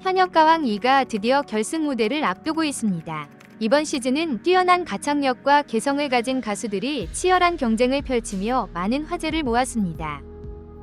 현역가왕 2가 드디어 결승 무대를 앞두고 있습니다. 이번 시즌은 뛰어난 가창력과 개성을 가진 가수들이 치열한 경쟁을 펼치며 많은 화제를 모았습니다.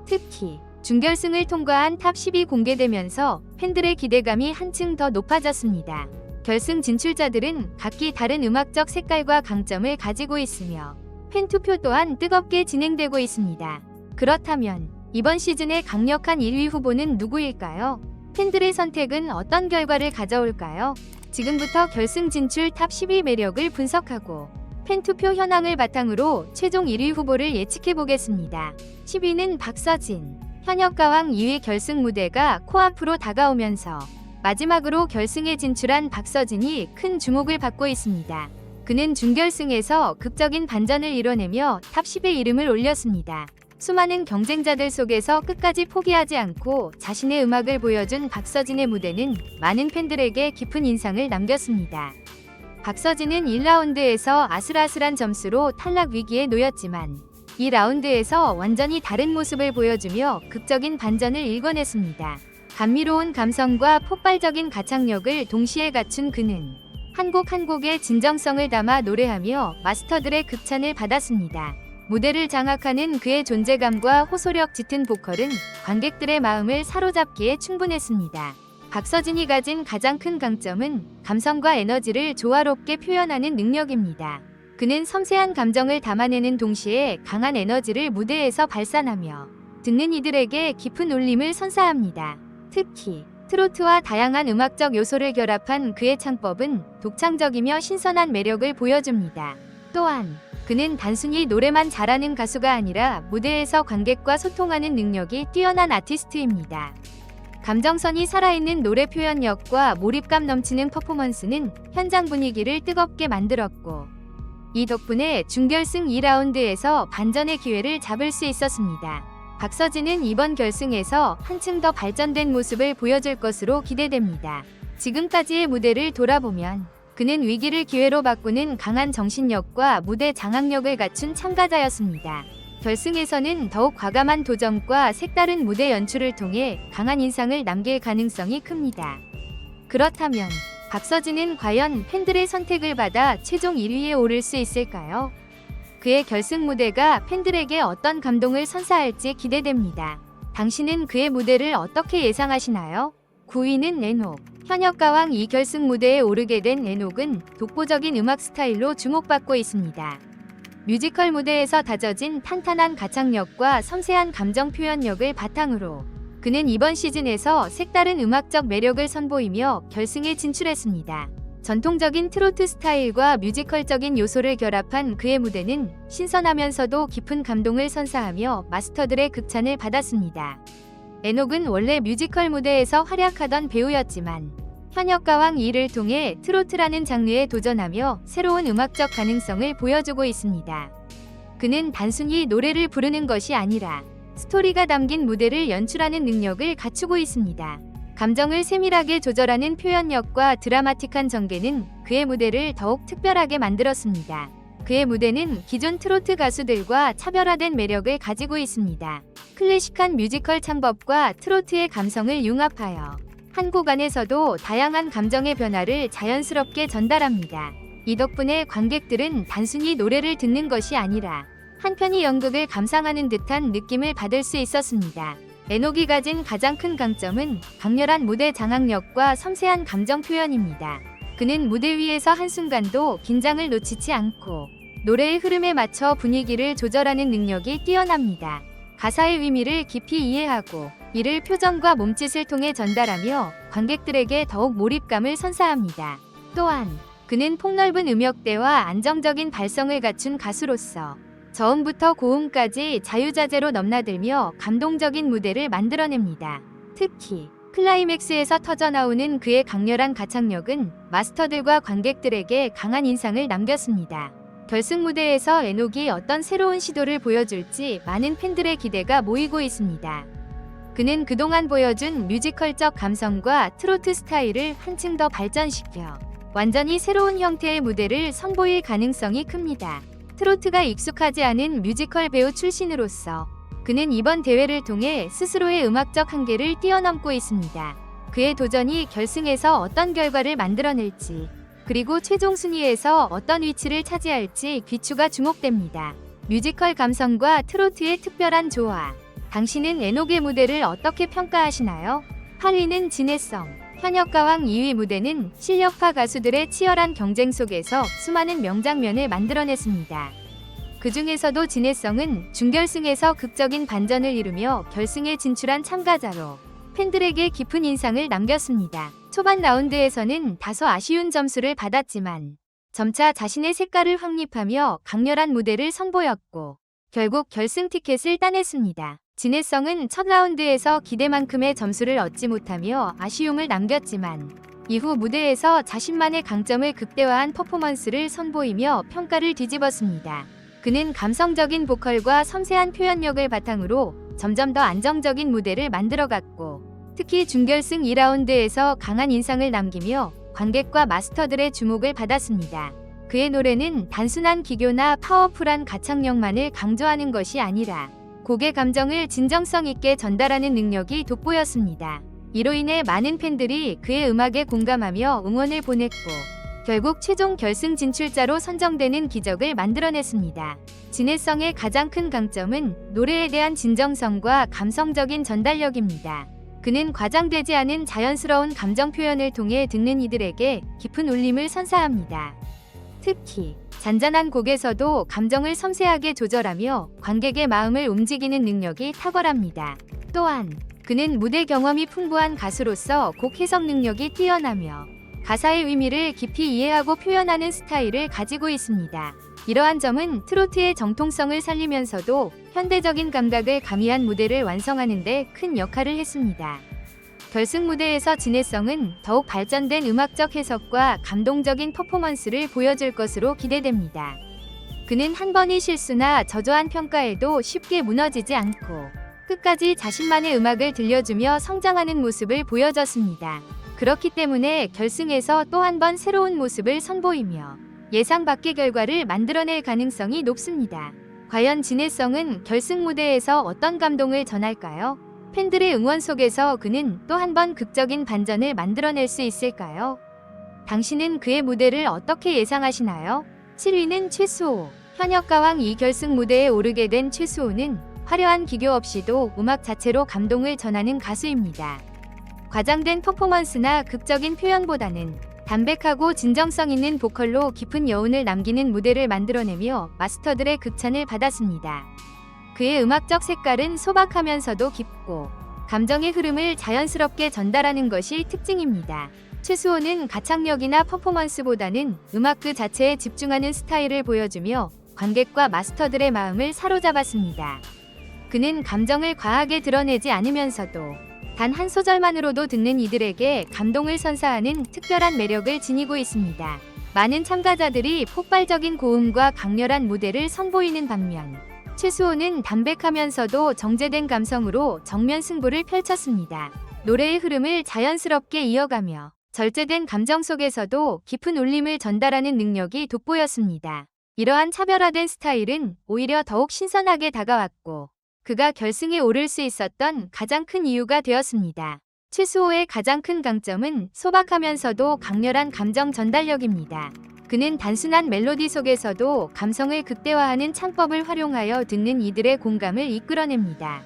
특히 준결승을 통과한 탑 10이 공개되면서 팬들의 기대감이 한층 더 높아졌습니다. 결승 진출자들은 각기 다른 음악적 색깔과 강점을 가지고 있으며 팬 투표 또한 뜨겁게 진행되고 있습니다. 그렇다면 이번 시즌의 강력한 1위 후보는 누구일까요? 팬들의 선택은 어떤 결과를 가져올까요? 지금부터 결승 진출 탑 10위 매력을 분석하고 팬 투표 현황을 바탕으로 최종 1위 후보를 예측해 보겠습니다. 10위는 박서진. 현역 가왕 2위 결승 무대가 코앞으로 다가오면서 마지막으로 결승에 진출한 박서진이 큰 주목을 받고 있습니다. 그는 준결승에서 극적인 반전을 이뤄내며 탑 10에 이름을 올렸습니다. 수많은 경쟁자들 속에서 끝까지 포기하지 않고 자신의 음악을 보여준 박서진의 무대는 많은 팬들에게 깊은 인상을 남겼습니다. 박서진은 1라운드에서 아슬아슬한 점수로 탈락 위기에 놓였지만 2라운드에서 완전히 다른 모습을 보여주며 극적인 반전을 일궈냈습니다. 감미로운 감성과 폭발적인 가창력을 동시에 갖춘 그는 한 곡 한 곡의 진정성을 담아 노래하며 마스터들의 극찬을 받았습니다. 무대를 장악하는 그의 존재감과 호소력 짙은 보컬은 관객들의 마음을 사로잡기에 충분했습니다. 박서진이 가진 가장 큰 강점은 감성과 에너지를 조화롭게 표현하는 능력입니다. 그는 섬세한 감정을 담아내는 동시에 강한 에너지를 무대에서 발산하며 듣는 이들에게 깊은 울림을 선사합니다. 특히 트로트와 다양한 음악적 요소를 결합한 그의 창법은 독창적이며 신선한 매력을 보여줍니다. 또한 그는 단순히 노래만 잘하는 가수가 아니라 무대에서 관객과 소통하는 능력이 뛰어난 아티스트입니다. 감정선이 살아있는 노래 표현력과 몰입감 넘치는 퍼포먼스는 현장 분위기를 뜨겁게 만들었고 이 덕분에 준결승 2라운드에서 반전의 기회를 잡을 수 있었습니다. 박서진은 이번 결승에서 한층 더 발전된 모습을 보여줄 것으로 기대됩니다. 지금까지의 무대를 돌아보면 그는 위기를 기회로 바꾸는 강한 정신력과 무대 장악력을 갖춘 참가자였습니다. 결승에서는 더욱 과감한 도전과 색다른 무대 연출을 통해 강한 인상을 남길 가능성이 큽니다. 그렇다면 박서진은 과연 팬들의 선택을 받아 최종 1위에 오를 수 있을까요? 그의 결승 무대가 팬들에게 어떤 감동을 선사할지 기대됩니다. 당신은 그의 무대를 어떻게 예상하시나요? 9위는 에녹. 현역 가왕 2 결승 무대에 오르게 된 에녹은 독보적인 음악 스타일로 주목받고 있습니다. 뮤지컬 무대에서 다져진 탄탄한 가창력과 섬세한 감정 표현력을 바탕으로 그는 이번 시즌에서 색다른 음악적 매력을 선보이며 결승에 진출했습니다. 전통적인 트로트 스타일과 뮤지컬적인 요소를 결합한 그의 무대는 신선하면서도 깊은 감동을 선사하며 마스터들의 극찬을 받았습니다. 에녹은 원래 뮤지컬 무대에서 활약하던 배우였지만 현역가왕 2를 통해 트로트라는 장르에 도전하며 새로운 음악적 가능성을 보여주고 있습니다. 그는 단순히 노래를 부르는 것이 아니라 스토리가 담긴 무대를 연출하는 능력을 갖추고 있습니다. 감정을 세밀하게 조절하는 표현력과 드라마틱한 전개는 그의 무대를 더욱 특별하게 만들었습니다. 그의 무대는 기존 트로트 가수들과 차별화된 매력을 가지고 있습니다. 클래식한 뮤지컬 창법과 트로트의 감성을 융합하여 한 곡 안에서도 다양한 감정의 변화를 자연스럽게 전달합니다. 이 덕분에 관객들은 단순히 노래를 듣는 것이 아니라 한편의 연극을 감상하는 듯한 느낌을 받을 수 있었습니다. 에녹이 가진 가장 큰 강점은 강렬한 무대 장악력과 섬세한 감정 표현입니다. 그는 무대 위에서 한순간도 긴장을 놓치지 않고 노래의 흐름에 맞춰 분위기를 조절하는 능력이 뛰어납니다. 가사의 의미를 깊이 이해하고 이를 표정과 몸짓을 통해 전달하며 관객들에게 더욱 몰입감을 선사합니다. 또한 그는 폭넓은 음역대와 안정적인 발성을 갖춘 가수로서 저음부터 고음까지 자유자재로 넘나들며 감동적인 무대를 만들어냅니다. 특히 클라이맥스에서 터져나오는 그의 강렬한 가창력은 마스터들과 관객들에게 강한 인상을 남겼습니다. 결승 무대에서 에녹이 어떤 새로운 시도를 보여줄지 많은 팬들의 기대가 모이고 있습니다. 그는 그동안 보여준 뮤지컬적 감성과 트로트 스타일을 한층 더 발전시켜 완전히 새로운 형태의 무대를 선보일 가능성이 큽니다. 트로트가 익숙하지 않은 뮤지컬 배우 출신으로서 그는 이번 대회를 통해 스스로의 음악적 한계를 뛰어넘고 있습니다. 그의 도전이 결승에서 어떤 결과를 만들어낼지, 그리고 최종 순위에서 어떤 위치를 차지할지 귀추가 주목됩니다. 뮤지컬 감성과 트로트의 특별한 조화. 당신은 에녹의 무대를 어떻게 평가하시나요? 8위는 진해성. 현역 가왕 2위 무대는 실력파 가수들의 치열한 경쟁 속에서 수많은 명장면을 만들어냈습니다. 그 중에서도 진해성은 준결승에서 극적인 반전을 이루며 결승에 진출한 참가자로 팬들에게 깊은 인상을 남겼습니다. 초반 라운드에서는 다소 아쉬운 점수를 받았지만 점차 자신의 색깔을 확립하며 강렬한 무대를 선보였고 결국 결승 티켓을 따냈습니다. 진해성은 첫 라운드에서 기대만큼의 점수를 얻지 못하며 아쉬움을 남겼지만 이후 무대에서 자신만의 강점을 극대화한 퍼포먼스를 선보이며 평가를 뒤집었습니다. 그는 감성적인 보컬과 섬세한 표현력을 바탕으로 점점 더 안정적인 무대를 만들어갔고 특히 준결승 2라운드에서 강한 인상을 남기며 관객과 마스터들의 주목을 받았습니다. 그의 노래는 단순한 기교나 파워풀한 가창력만을 강조하는 것이 아니라 곡의 감정을 진정성 있게 전달하는 능력이 돋보였습니다. 이로 인해 많은 팬들이 그의 음악에 공감하며 응원을 보냈고 결국 최종 결승 진출자로 선정되는 기적을 만들어냈습니다. 진해성의 가장 큰 강점은 노래에 대한 진정성과 감성적인 전달력입니다. 그는 과장되지 않은 자연스러운 감정 표현을 통해 듣는 이들에게 깊은 울림을 선사합니다. 특히 잔잔한 곡에서도 감정을 섬세하게 조절하며 관객의 마음을 움직이는 능력이 탁월합니다. 또한 그는 무대 경험이 풍부한 가수로서 곡 해석 능력이 뛰어나며 가사의 의미를 깊이 이해하고 표현하는 스타일을 가지고 있습니다. 이러한 점은 트로트의 정통성을 살리면서도 현대적인 감각을 가미한 무대를 완성하는 데 큰 역할을 했습니다. 결승 무대에서 진해성은 더욱 발전된 음악적 해석과 감동적인 퍼포먼스를 보여줄 것으로 기대됩니다. 그는 한 번의 실수나 저조한 평가에도 쉽게 무너지지 않고 끝까지 자신만의 음악을 들려주며 성장하는 모습을 보여줬습니다. 그렇기 때문에 결승에서 또 한 번 새로운 모습을 선보이며 예상 밖의 결과를 만들어낼 가능성이 높습니다. 과연 진해성은 결승 무대에서 어떤 감동을 전할까요? 팬들의 응원 속에서 그는 또 한 번 극적인 반전을 만들어낼 수 있을까요? 당신은 그의 무대를 어떻게 예상하시나요? 7위는 최수호. 현역가왕 2결승 무대에 오르게 된 최수호는 화려한 기교 없이도 음악 자체로 감동을 전하는 가수입니다. 과장된 퍼포먼스나 극적인 표현보다는 담백하고 진정성 있는 보컬로 깊은 여운을 남기는 무대를 만들어내며 마스터들의 극찬을 받았습니다. 그의 음악적 색깔은 소박하면서도 깊고 감정의 흐름을 자연스럽게 전달하는 것이 특징입니다. 최수호는 가창력이나 퍼포먼스보다는 음악 그 자체에 집중하는 스타일을 보여주며 관객과 마스터들의 마음을 사로잡았습니다. 그는 감정을 과하게 드러내지 않으면서도 단 한 소절만으로도 듣는 이들에게 감동을 선사하는 특별한 매력을 지니고 있습니다. 많은 참가자들이 폭발적인 고음과 강렬한 무대를 선보이는 반면 최수호는 담백하면서도 정제된 감성으로 정면 승부를 펼쳤습니다. 노래의 흐름을 자연스럽게 이어가며 절제된 감정 속에서도 깊은 울림을 전달하는 능력이 돋보였습니다. 이러한 차별화된 스타일은 오히려 더욱 신선하게 다가왔고 그가 결승에 오를 수 있었던 가장 큰 이유가 되었습니다. 최수호의 가장 큰 강점은 소박하면서도 강렬한 감정 전달력입니다. 그는 단순한 멜로디 속에서도 감성을 극대화하는 창법을 활용하여 듣는 이들의 공감을 이끌어냅니다.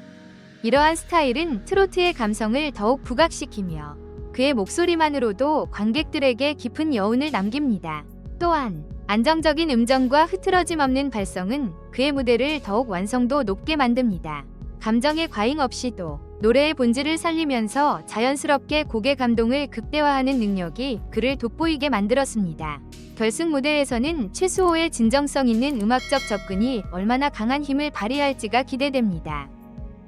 이러한 스타일은 트로트의 감성을 더욱 부각시키며 그의 목소리만으로도 관객들에게 깊은 여운을 남깁니다. 또한 안정적인 음정과 흐트러짐 없는 발성은 그의 무대를 더욱 완성도 높게 만듭니다. 감정의 과잉 없이도 노래의 본질을 살리면서 자연스럽게 곡의 감동을 극대화하는 능력이 그를 돋보이게 만들었습니다. 결승 무대에서는 최수호의 진정성 있는 음악적 접근이 얼마나 강한 힘을 발휘할지가 기대됩니다.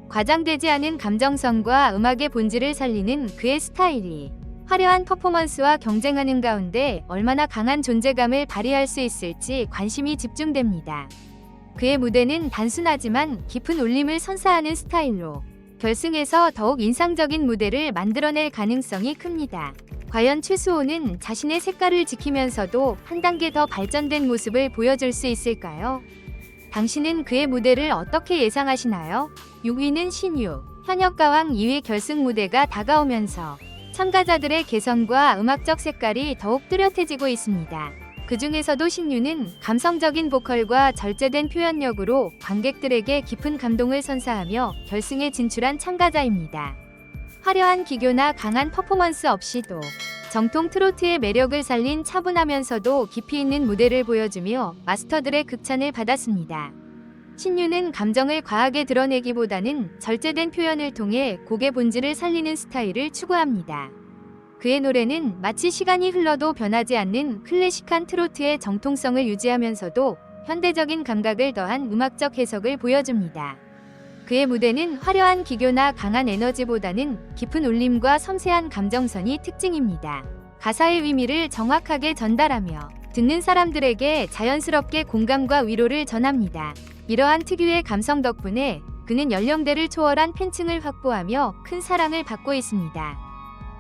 과장되지 않은 감정성과 음악의 본질을 살리는 그의 스타일이 화려한 퍼포먼스와 경쟁하는 가운데 얼마나 강한 존재감을 발휘할 수 있을지 관심이 집중됩니다. 그의 무대는 단순하지만 깊은 울림을 선사하는 스타일로 결승에서 더욱 인상적인 무대를 만들어낼 가능성이 큽니다. 과연 최수호는 자신의 색깔을 지키면서도 한 단계 더 발전된 모습을 보여줄 수 있을까요? 당신은 그의 무대를 어떻게 예상하시나요? 6위는 신유. 현역가왕 2위 결승 무대가 다가오면서 참가자들의 개성과 음악적 색깔이 더욱 뚜렷해지고 있습니다. 그 중에서도 신유는 감성적인 보컬과 절제된 표현력으로 관객들에게 깊은 감동을 선사하며 결승에 진출한 참가자입니다. 화려한 기교나 강한 퍼포먼스 없이도 정통 트로트의 매력을 살린 차분하면서도 깊이 있는 무대를 보여주며 마스터들의 극찬을 받았습니다. 신유는 감정을 과하게 드러내기보다는 절제된 표현을 통해 곡의 본질을 살리는 스타일을 추구합니다. 그의 노래는 마치 시간이 흘러도 변하지 않는 클래식한 트로트의 정통성을 유지하면서도 현대적인 감각을 더한 음악적 해석을 보여줍니다. 그의 무대는 화려한 기교나 강한 에너지보다는 깊은 울림과 섬세한 감정선이 특징입니다. 가사의 의미를 정확하게 전달하며 듣는 사람들에게 자연스럽게 공감과 위로를 전합니다. 이러한 특유의 감성 덕분에 그는 연령대를 초월한 팬층을 확보하며 큰 사랑을 받고 있습니다.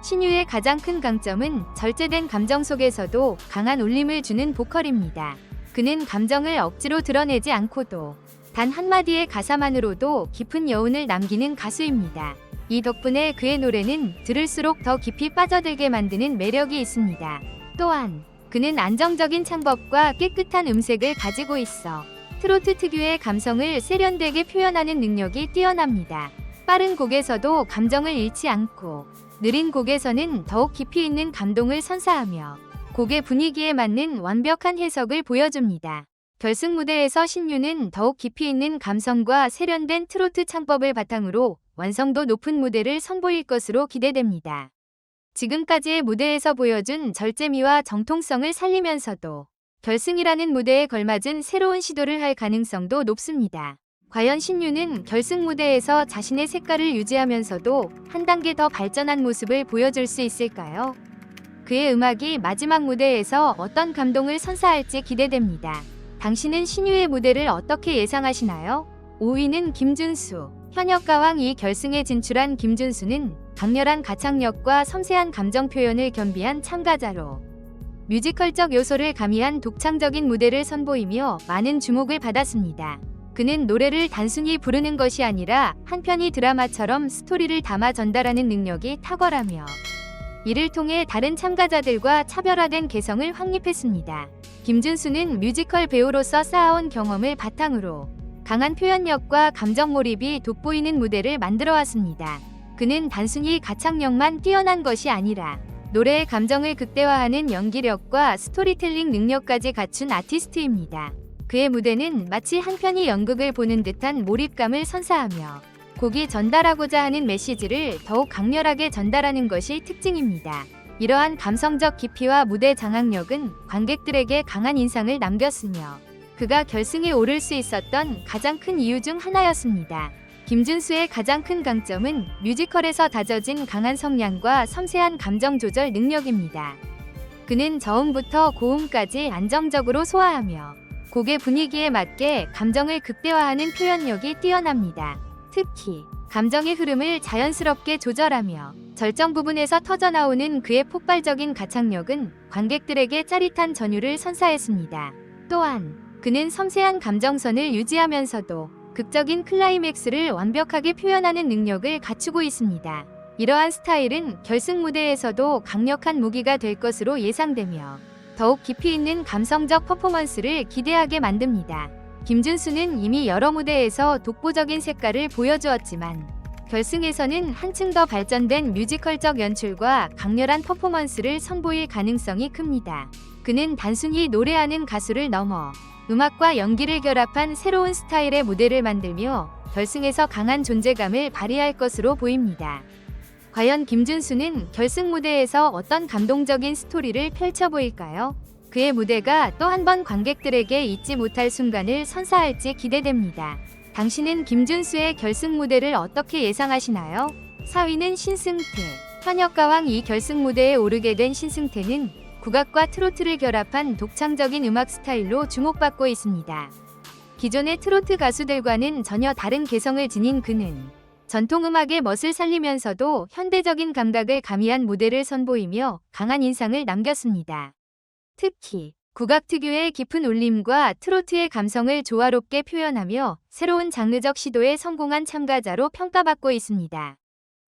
신유의 가장 큰 강점은 절제된 감정 속에서도 강한 울림을 주는 보컬입니다. 그는 감정을 억지로 드러내지 않고도 단 한마디의 가사만으로도 깊은 여운을 남기는 가수입니다. 이 덕분에 그의 노래는 들을수록 더 깊이 빠져들게 만드는 매력이 있습니다. 또한 그는 안정적인 창법과 깨끗한 음색을 가지고 있어 트로트 특유의 감성을 세련되게 표현하는 능력이 뛰어납니다. 빠른 곡에서도 감정을 잃지 않고 느린 곡에서는 더욱 깊이 있는 감동을 선사하며 곡의 분위기에 맞는 완벽한 해석을 보여줍니다. 결승 무대에서 신유는 더욱 깊이 있는 감성과 세련된 트로트 창법을 바탕으로 완성도 높은 무대를 선보일 것으로 기대됩니다. 지금까지의 무대에서 보여준 절제미와 정통성을 살리면서도 결승이라는 무대에 걸맞은 새로운 시도를 할 가능성도 높습니다. 과연 신유는 결승 무대에서 자신의 색깔을 유지하면서도 한 단계 더 발전한 모습을 보여줄 수 있을까요? 그의 음악이 마지막 무대에서 어떤 감동을 선사할지 기대됩니다. 당신은 신유의 무대를 어떻게 예상하시나요? 5위는 김준수. 현역 가왕 이 결승에 진출한 김준수는 강렬한 가창력과 섬세한 감정 표현을 겸비한 참가자로 뮤지컬적 요소를 가미한 독창적인 무대를 선보이며 많은 주목을 받았습니다. 그는 노래를 단순히 부르는 것이 아니라 한편의 드라마처럼 스토리를 담아 전달하는 능력이 탁월하며 이를 통해 다른 참가자들과 차별화된 개성을 확립했습니다. 김준수는 뮤지컬 배우로서 쌓아온 경험을 바탕으로 강한 표현력과 감정 몰입이 돋보이는 무대를 만들어 왔습니다. 그는 단순히 가창력만 뛰어난 것이 아니라 노래의 감정을 극대화하는 연기력과 스토리텔링 능력까지 갖춘 아티스트입니다. 그의 무대는 마치 한 편의 연극을 보는 듯한 몰입감을 선사하며 곡이 전달하고자 하는 메시지를 더욱 강렬하게 전달하는 것이 특징입니다. 이러한 감성적 깊이와 무대 장악력은 관객들에게 강한 인상을 남겼으며 그가 결승에 오를 수 있었던 가장 큰 이유 중 하나였습니다. 김준수의 가장 큰 강점은 뮤지컬에서 다져진 강한 성량과 섬세한 감정 조절 능력입니다. 그는 저음부터 고음까지 안정적으로 소화하며 곡의 분위기에 맞게 감정을 극대화하는 표현력이 뛰어납니다. 특히 감정의 흐름을 자연스럽게 조절하며 절정 부분에서 터져나오는 그의 폭발적인 가창력은 관객들에게 짜릿한 전율을 선사했습니다. 또한 그는 섬세한 감정선을 유지하면서도 극적인 클라이맥스를 완벽하게 표현하는 능력을 갖추고 있습니다. 이러한 스타일은 결승 무대에서도 강력한 무기가 될 것으로 예상되며 더욱 깊이 있는 감성적 퍼포먼스를 기대하게 만듭니다. 김준수는 이미 여러 무대에서 독보적인 색깔을 보여주었지만 결승에서는 한층 더 발전된 뮤지컬적 연출과 강렬한 퍼포먼스를 선보일 가능성이 큽니다. 그는 단순히 노래하는 가수를 넘어 음악과 연기를 결합한 새로운 스타일의 무대를 만들며 결승에서 강한 존재감을 발휘할 것으로 보입니다. 과연 김준수는 결승 무대에서 어떤 감동적인 스토리를 펼쳐 보일까요? 그의 무대가 또 한 번 관객들에게 잊지 못할 순간을 선사할지 기대됩니다. 당신은 김준수의 결승 무대를 어떻게 예상하시나요? 4위는 신승태. 현역가왕 이 결승 무대에 오르게 된 신승태는 국악과 트로트를 결합한 독창적인 음악 스타일로 주목받고 있습니다. 기존의 트로트 가수들과는 전혀 다른 개성을 지닌 그는 전통 음악의 멋을 살리면서도 현대적인 감각을 가미한 무대를 선보이며 강한 인상을 남겼습니다. 특히 국악 특유의 깊은 울림과 트로트의 감성을 조화롭게 표현하며 새로운 장르적 시도에 성공한 참가자로 평가받고 있습니다.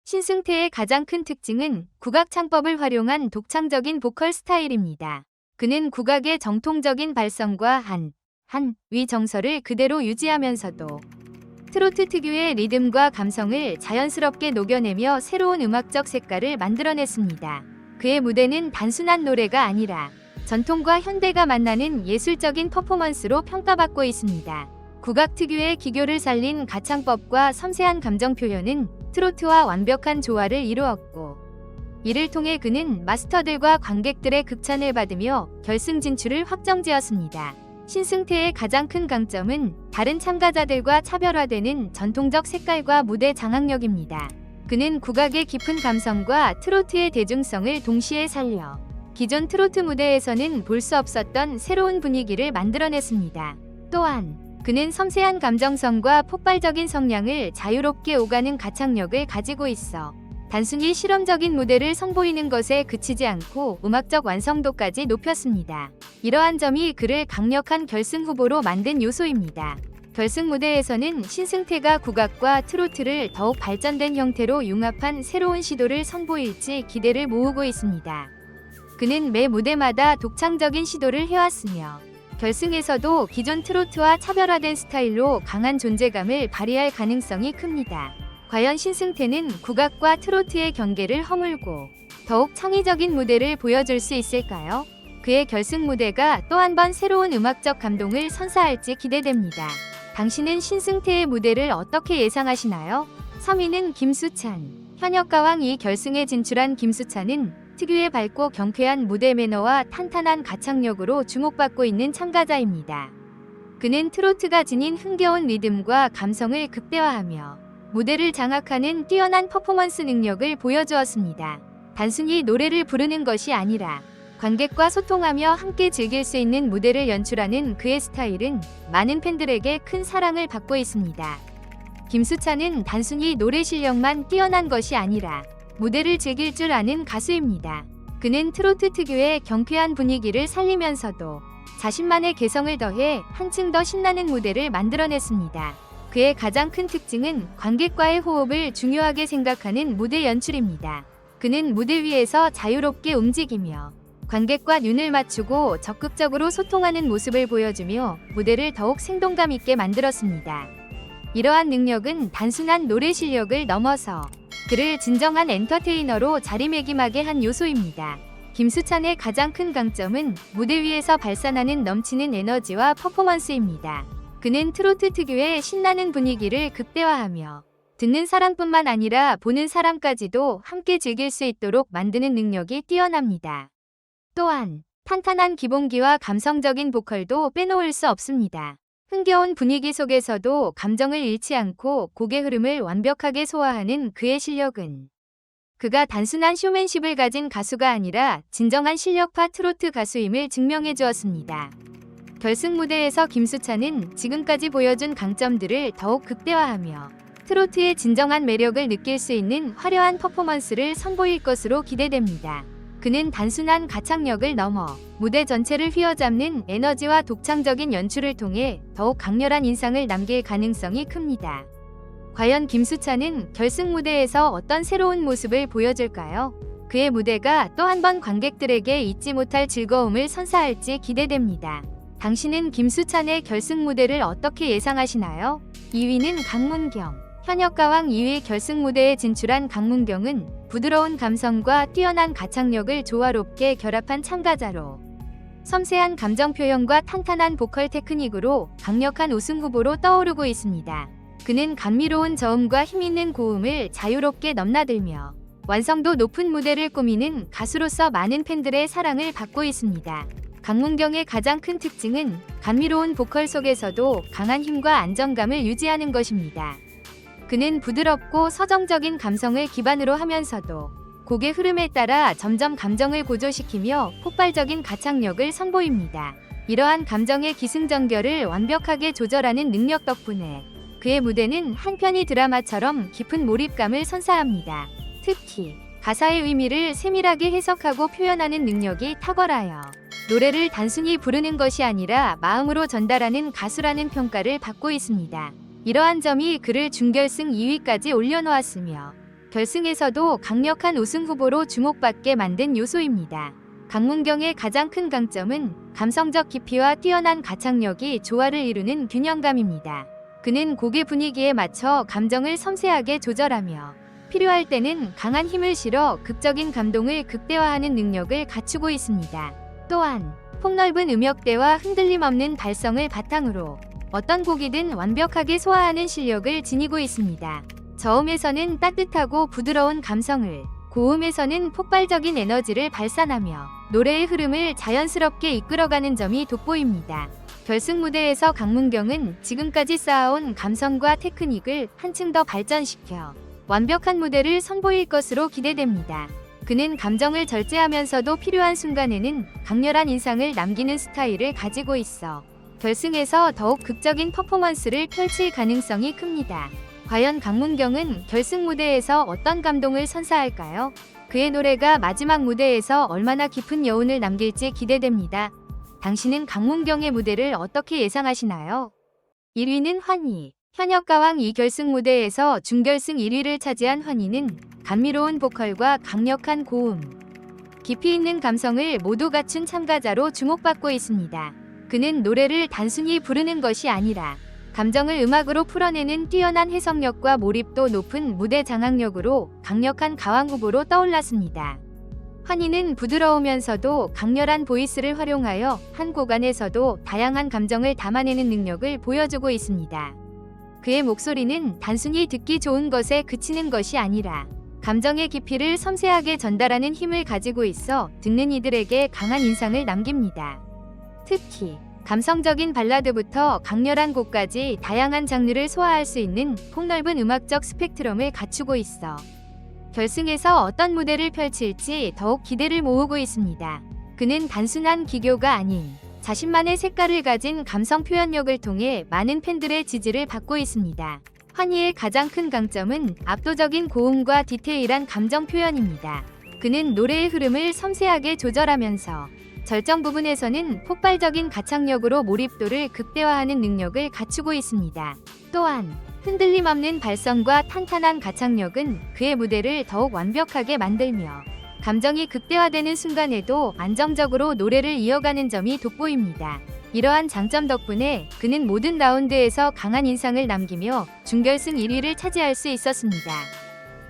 신승태의 가장 큰 특징은 국악 창법을 활용한 독창적인 보컬 스타일입니다. 그는 국악의 정통적인 발성과 한, 한, 위 정서를 그대로 유지하면서도 트로트 특유의 리듬과 감성을 자연스럽게 녹여내며 새로운 음악적 색깔을 만들어냈습니다. 그의 무대는 단순한 노래가 아니라 전통과 현대가 만나는 예술적인 퍼포먼스로 평가받고 있습니다. 국악 특유의 기교를 살린 가창법과 섬세한 감정 표현은 트로트와 완벽한 조화를 이루었고 이를 통해 그는 마스터들과 관객들의 극찬을 받으며 결승 진출을 확정지었습니다. 신승태의 가장 큰 강점은 다른 참가자들과 차별화되는 전통적 색깔과 무대 장악력입니다. 그는 국악의 깊은 감성과 트로트의 대중성을 동시에 살려 기존 트로트 무대에서는 볼 수 없었던 새로운 분위기를 만들어냈습니다. 또한 그는 섬세한 감정성과 폭발적인 성량을 자유롭게 오가는 가창력을 가지고 있어 단순히 실험적인 무대를 선보이는 것에 그치지 않고 음악적 완성도까지 높였습니다. 이러한 점이 그를 강력한 결승 후보로 만든 요소입니다. 결승 무대에서는 신승태가 국악과 트로트를 더욱 발전된 형태로 융합한 새로운 시도를 선보일지 기대를 모으고 있습니다. 그는 매 무대마다 독창적인 시도를 해왔으며 결승에서도 기존 트로트와 차별화된 스타일로 강한 존재감을 발휘할 가능성이 큽니다. 과연 신승태는 국악과 트로트의 경계를 허물고 더욱 창의적인 무대를 보여줄 수 있을까요? 그의 결승 무대가 또 한 번 새로운 음악적 감동을 선사할지 기대됩니다. 당신은 신승태의 무대를 어떻게 예상하시나요? 3위는 김수찬. 현역 가왕 이 결승에 진출한 김수찬은 특유의 밝고 경쾌한 무대 매너와 탄탄한 가창력으로 주목받고 있는 참가자입니다. 그는 트로트가 지닌 흥겨운 리듬과 감성을 극대화하며 무대를 장악하는 뛰어난 퍼포먼스 능력을 보여주었습니다. 단순히 노래를 부르는 것이 아니라 관객과 소통하며 함께 즐길 수 있는 무대를 연출하는 그의 스타일은 많은 팬들에게 큰 사랑을 받고 있습니다. 김수찬은 단순히 노래 실력만 뛰어난 것이 아니라 무대를 즐길 줄 아는 가수입니다. 그는 트로트 특유의 경쾌한 분위기를 살리면서도 자신만의 개성을 더해 한층 더 신나는 무대를 만들어냈습니다. 그의 가장 큰 특징은 관객과의 호흡을 중요하게 생각하는 무대 연출입니다. 그는 무대 위에서 자유롭게 움직이며 관객과 눈을 맞추고 적극적으로 소통하는 모습을 보여주며 무대를 더욱 생동감 있게 만들었습니다. 이러한 능력은 단순한 노래 실력을 넘어서 그를 진정한 엔터테이너로 자리매김하게 한 요소입니다. 김수찬의 가장 큰 강점은 무대 위에서 발산하는 넘치는 에너지와 퍼포먼스입니다. 그는 트로트 특유의 신나는 분위기를 극대화하며 듣는 사람뿐만 아니라 보는 사람까지도 함께 즐길 수 있도록 만드는 능력이 뛰어납니다. 또한 탄탄한 기본기와 감성적인 보컬도 빼놓을 수 없습니다. 흥겨운 분위기 속에서도 감정을 잃지 않고 곡의 흐름을 완벽하게 소화하는 그의 실력은 그가 단순한 쇼맨십을 가진 가수가 아니라 진정한 실력파 트로트 가수임을 증명해 주었습니다. 결승 무대에서 김수찬은 지금까지 보여준 강점들을 더욱 극대화하며 트로트의 진정한 매력을 느낄 수 있는 화려한 퍼포먼스를 선보일 것으로 기대됩니다. 그는 단순한 가창력을 넘어 무대 전체를 휘어잡는 에너지와 독창적인 연출을 통해 더욱 강렬한 인상을 남길 가능성이 큽니다. 과연 김수찬은 결승 무대에서 어떤 새로운 모습을 보여줄까요? 그의 무대가 또 한 번 관객들에게 잊지 못할 즐거움을 선사할지 기대됩니다. 당신은 김수찬의 결승 무대를 어떻게 예상하시나요? 2위는 강문경. 현역 가왕 2위 결승 무대에 진출한 강문경은 부드러운 감성과 뛰어난 가창력을 조화롭게 결합한 참가자로 섬세한 감정 표현과 탄탄한 보컬 테크닉으로 강력한 우승 후보로 떠오르고 있습니다. 그는 감미로운 저음과 힘있는 고음을 자유롭게 넘나들며 완성도 높은 무대를 꾸미는 가수로서 많은 팬들의 사랑을 받고 있습니다. 강문경의 가장 큰 특징은 감미로운 보컬 속에서도 강한 힘과 안정감을 유지하는 것입니다. 그는 부드럽고 서정적인 감성을 기반으로 하면서도 곡의 흐름에 따라 점점 감정을 고조시키며 폭발적인 가창력을 선보입니다. 이러한 감정의 기승전결을 완벽하게 조절하는 능력 덕분에 그의 무대는 한편의 드라마처럼 깊은 몰입감을 선사합니다. 특히 가사의 의미를 세밀하게 해석하고 표현하는 능력이 탁월하여 노래를 단순히 부르는 것이 아니라 마음으로 전달하는 가수라는 평가를 받고 있습니다. 이러한 점이 그를 준결승 2위까지 올려놓았으며 결승에서도 강력한 우승 후보로 주목받게 만든 요소입니다. 강문경의 가장 큰 강점은 감성적 깊이와 뛰어난 가창력이 조화를 이루는 균형감입니다. 그는 곡의 분위기에 맞춰 감정을 섬세하게 조절하며 필요할 때는 강한 힘을 실어 극적인 감동을 극대화하는 능력을 갖추고 있습니다. 또한 폭넓은 음역대와 흔들림 없는 발성을 바탕으로 어떤 곡이든 완벽하게 소화하는 실력을 지니고 있습니다. 저음에서는 따뜻하고 부드러운 감성을, 고음에서는 폭발적인 에너지를 발산하며 노래의 흐름을 자연스럽게 이끌어가는 점이 돋보입니다. 결승 무대에서 강문경은 지금까지 쌓아온 감성과 테크닉을 한층 더 발전시켜 완벽한 무대를 선보일 것으로 기대됩니다. 그는 감정을 절제하면서도 필요한 순간에는 강렬한 인상을 남기는 스타일을 가지고 있어 결승에서 더욱 극적인 퍼포먼스를 펼칠 가능성이 큽니다. 과연 강문경은 결승 무대에서 어떤 감동을 선사할까요? 그의 노래가 마지막 무대에서 얼마나 깊은 여운을 남길지 기대됩니다. 당신은 강문경의 무대를 어떻게 예상하시나요? 1위는 환희. 현역 가왕 2결승 무대에서 준결승 1위를 차지한 환희는 감미로운 보컬과 강력한 고음, 깊이 있는 감성을 모두 갖춘 참가자로 주목받고 있습니다. 그는 노래를 단순히 부르는 것이 아니라 감정을 음악으로 풀어내는 뛰어난 해석력과 몰입도 높은 무대 장악력으로 강력한 가왕 후보로 떠올랐습니다. 환희는 부드러우면서도 강렬한 보이스를 활용하여 한 곡안에서도 다양한 감정을 담아내는 능력을 보여주고 있습니다. 그의 목소리는 단순히 듣기 좋은 것에 그치는 것이 아니라 감정의 깊이를 섬세하게 전달하는 힘을 가지고 있어 듣는 이들에게 강한 인상을 남깁니다. 특히 감성적인 발라드부터 강렬한 곡까지 다양한 장르를 소화할 수 있는 폭넓은 음악적 스펙트럼을 갖추고 있어 결승에서 어떤 무대를 펼칠지 더욱 기대를 모으고 있습니다. 그는 단순한 기교가 아닌 자신만의 색깔을 가진 감성 표현력을 통해 많은 팬들의 지지를 받고 있습니다. 환희의 가장 큰 강점은 압도적인 고음과 디테일한 감정 표현입니다. 그는 노래의 흐름을 섬세하게 조절하면서 절정 부분에서는 폭발적인 가창력으로 몰입도를 극대화하는 능력을 갖추고 있습니다. 또한 흔들림 없는 발성과 탄탄한 가창력은 그의 무대를 더욱 완벽하게 만들며 감정이 극대화되는 순간에도 안정적으로 노래를 이어가는 점이 돋보입니다. 이러한 장점 덕분에 그는 모든 라운드에서 강한 인상을 남기며 준결승 1위를 차지할 수 있었습니다.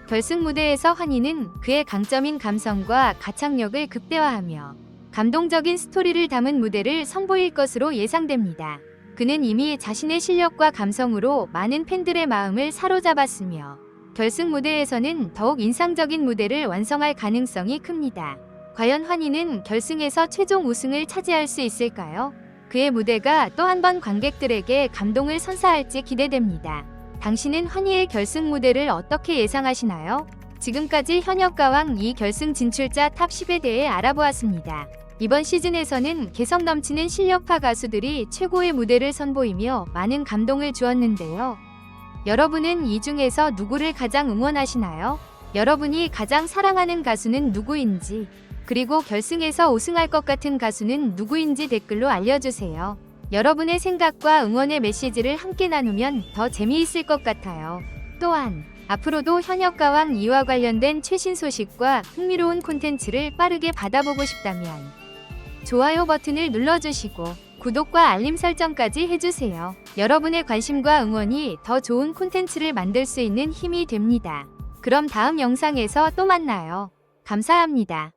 결승 무대에서 환희는 그의 강점인 감성과 가창력을 극대화하며 감동적인 스토리를 담은 무대를 선보일 것으로 예상됩니다. 그는 이미 자신의 실력과 감성으로 많은 팬들의 마음을 사로잡았으며 결승 무대에서는 더욱 인상적인 무대를 완성할 가능성이 큽니다. 과연 환희는 결승에서 최종 우승을 차지할 수 있을까요? 그의 무대가 또 한 번 관객들에게 감동을 선사할지 기대됩니다. 당신은 환희의 결승 무대를 어떻게 예상하시나요? 지금까지 현역 가왕 2 결승 진출자 탑 10에 대해 알아보았습니다. 이번 시즌에서는 개성 넘치는 실력파 가수들이 최고의 무대를 선보이며 많은 감동을 주었는데요. 여러분은 이 중에서 누구를 가장 응원하시나요? 여러분이 가장 사랑하는 가수는 누구인지, 그리고 결승에서 우승할 것 같은 가수는 누구인지 댓글로 알려주세요. 여러분의 생각과 응원의 메시지를 함께 나누면 더 재미있을 것 같아요. 또한 앞으로도 현역 가왕 2와 관련된 최신 소식과 흥미로운 콘텐츠를 빠르게 받아보고 싶다면 좋아요 버튼을 눌러주시고 구독과 알림 설정까지 해주세요. 여러분의 관심과 응원이 더 좋은 콘텐츠를 만들 수 있는 힘이 됩니다. 그럼 다음 영상에서 또 만나요. 감사합니다.